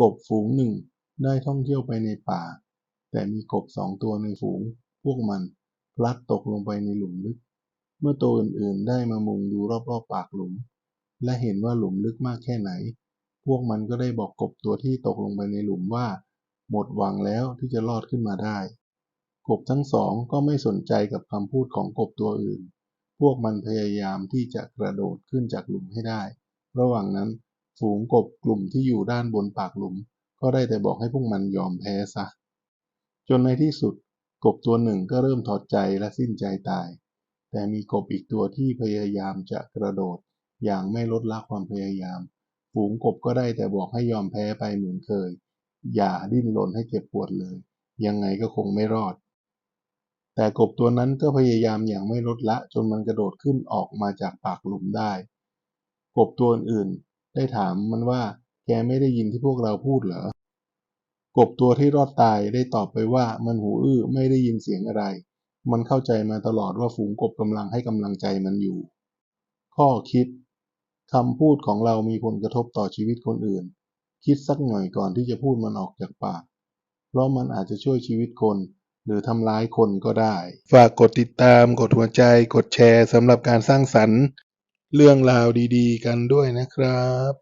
กบฝูงหนึ่งได้ท่องเที่ยวไปในป่า แต่มีกบสองตัวในฝูง พวกมันพลัดตกลงไปในหลุมลึก เมื่อตัวอื่นๆได้มามุงดูรอบๆปากหลุม และเห็นว่าหลุมลึกมากแค่ไหน พวกมันก็ได้บอกกบตัวที่ตกลงไปในหลุมว่า หมดหวังแล้วที่จะรอดขึ้นมาได้ กบทั้งสองก็ไม่สนใจกับคำพูดของกบตัวอื่น พวกมันพยายามที่จะกระโดดขึ้นจากหลุมให้ได้ ระหว่างนั้น ฝูงกบกลุ่มที่อยู่ด้านบนปากหลุม ก็ได้แต่บอกให้พวกมันยอมแพ้ซะ จนในที่สุด กบตัวหนึ่งก็เริ่มถอดใจและสิ้นใจตาย แต่มีกบอีกตัวที่พยายามจะกระโดด อย่างไม่ลดละความพยายาม ฝูงกบก็ได้แต่บอกให้ยอมแพ้ไปเหมือนเคย อย่าดิ้นรนให้เจ็บปวดเลย ยังไงก็คงไม่รอดแต่กบตัวนั้นก็พยายามอย่างไม่ลดละจนมันกระโดดขึ้นออกมาจากปากหลุมได้ กบตัวอื่น ได้ถามมันว่า แกไม่ได้ยินที่พวกเราพูดเหรอ กบตัวที่รอดตายได้ตอบไปว่ามันหูอื้อไม่ได้ยินเสียงอะไร มันเข้าใจมาตลอดว่าฝูงกบกำลังให้กำลังใจมันอยู่ ข้อคิดคำพูดของเรามีผลกระทบต่อชีวิตคนอื่น คิดสักหน่อยก่อนที่จะพูดมันออกจากปาก เพราะมันอาจจะช่วยชีวิตคน หรือทำร้ายคนก็ได้ ฝากกดติดตาม กดหัวใจ กดแชร์สำหรับการสร้างสรรค์ เรื่องราวดี ๆ กันด้วยนะครับ